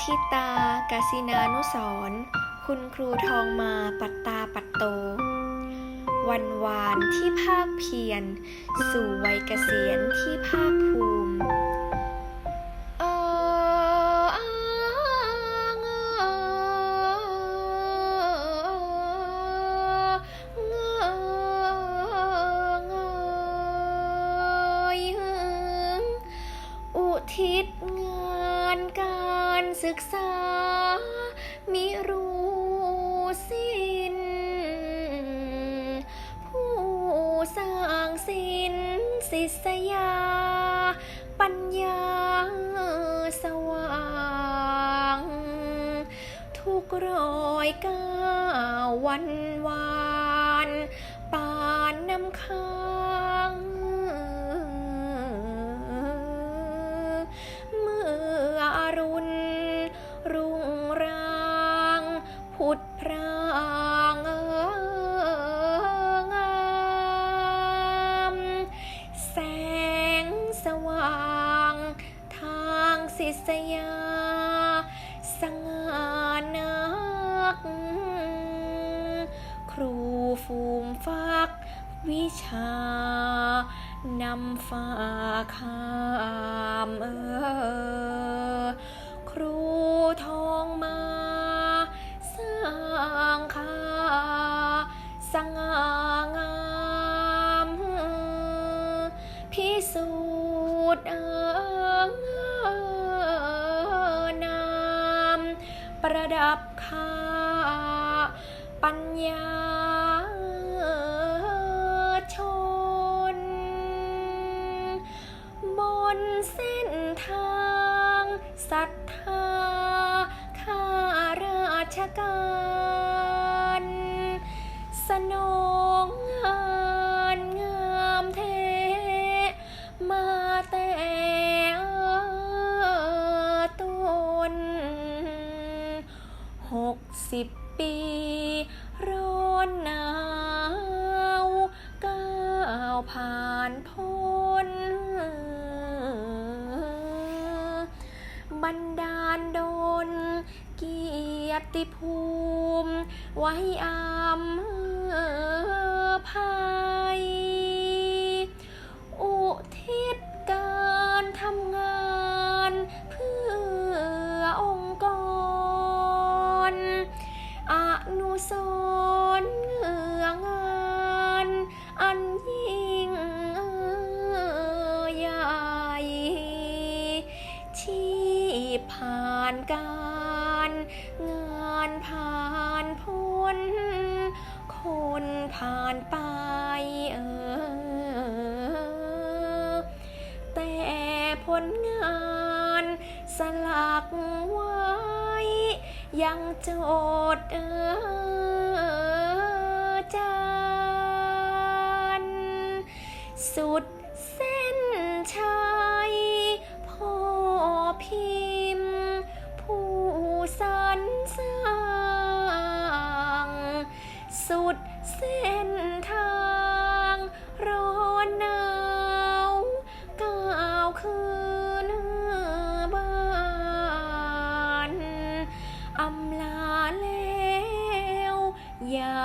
ทิตากาสินานุสร คุณครูทองมาปัตตาปัตโต วันวานที่ภาคเพียร สู่วัยเกษียณที่ภาคภูมิอุทิศ ศึกษา มิรู้สิ้น ผู้สร้างสินศิษยา ปัญญาสว่าง ทุกรอยก้าววันวาน ปานน้ำค้างางงามแสงสว่างทางศิษยา สง่านัก ครูฟูมฟักวิชานำฝาคามเออางามพิสูจน์นามประดับค่าปัญญาชน บนเส้นทางศรัทธาข้าราชการ หกสิบปี ร้อนหนาวก้าวผ่านพ้นบันดาลดลเกียรติภูมิ ไว้อำภัยอุทิศ นุสรณ์เงืองานอันยิ่งใหญ่ที่ผ่านการงานผ่านพ้นคนผ่านไปเออแต่ผลงานสลักไว้ ยังโจดเออจานสุด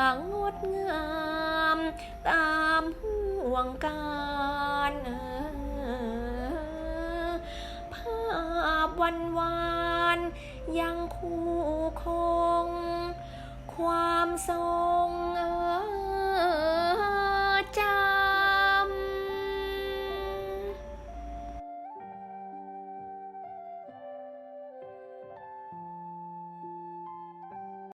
างงดงาม ตามห่วงการภาพวันวาน ยังคู่ค